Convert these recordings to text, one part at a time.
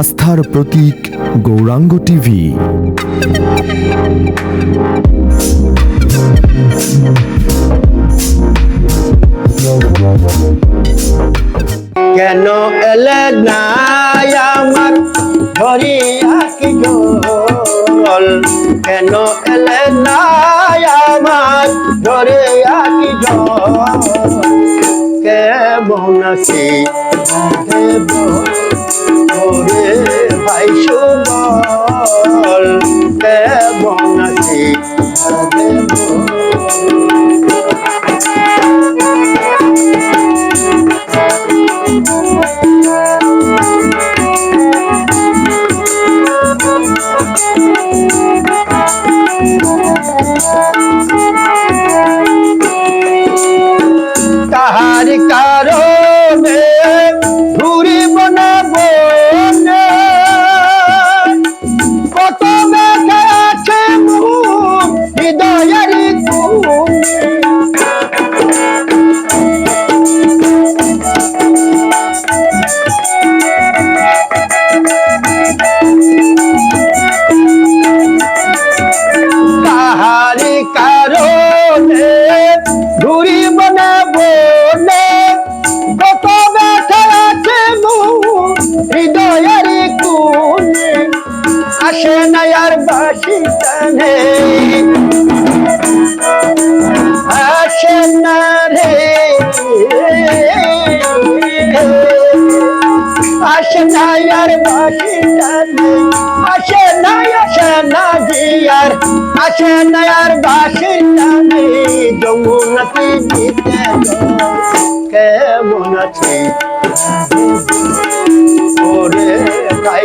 আস্থার প্রতীক গৌরাঙ্গ টিভি। কেন এলে না আমার? ধরিয়া কি কেন ওরে ভাই আসে না আর বাসি টানে আসে না রে আসে না আর বাসি আসে না আসে না জিয়ার আসে না আর বাসি যমুনাতে কেমন আছে? ওরে তাই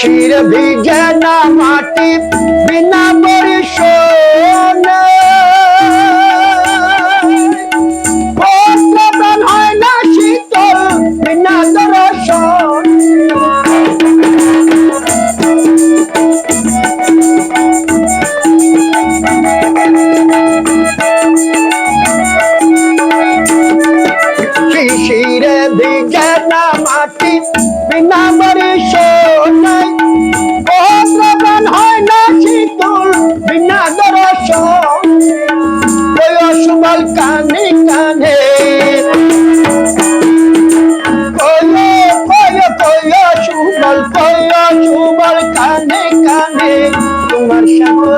শিশির ভিজে না মাটি বিনা বরিশন প্রাণ না শীতল, বিনা দর্শন। শিশিরে ভিজে না মাটি বিনা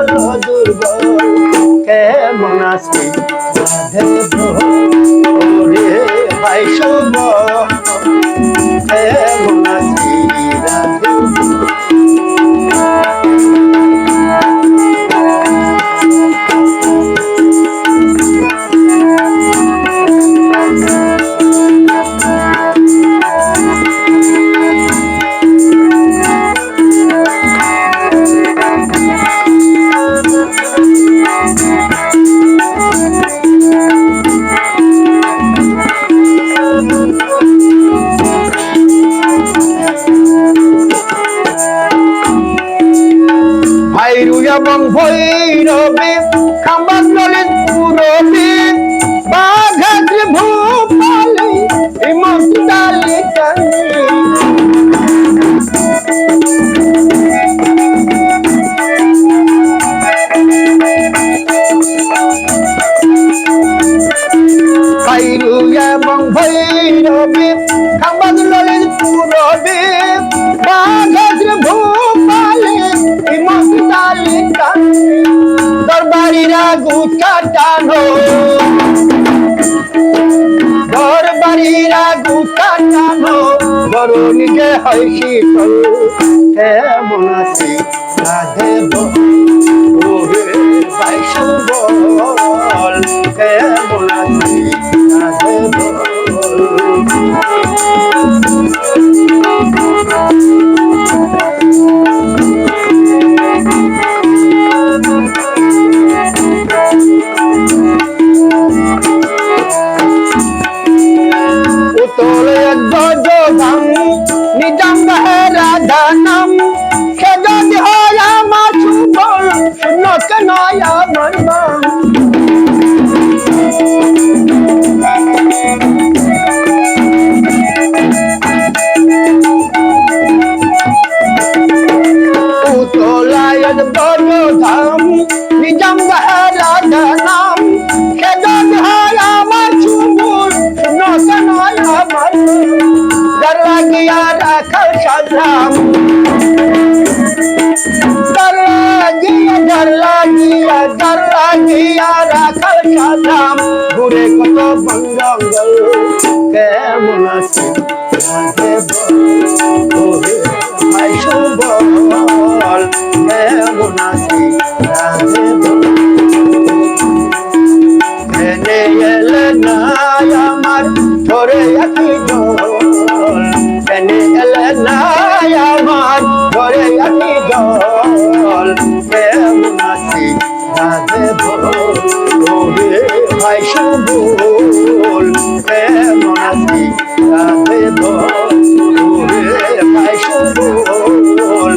তোমার দুর্বল কেমন আছি? দেব ভাই শুভ ভৈরবে খাম্বাস ললিত পুরবে বাঘাদ্র ভূপালি হিমন্ত ডালি কানি দরবারিরা গুছা টানো ঘর বাড়িরা গুছা নিজে হয় শীতল, কেমন আছি? তলে সালাম dar লাগিয়া dar লাগিয়া dar লাগিয়া রাখাল সালাম ঘুরে কত বঙ্গল কেমন আছে ভাই সুবল নাই আমার, ঘরে আমি জল প্রেম নাচি রাধে ভোরে ভাই সম্বুল প্রেম নাচি রাধে ভোরে ভাই সম্বুল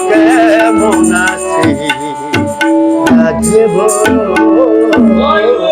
প্রেম নাচি রাধে ভোর।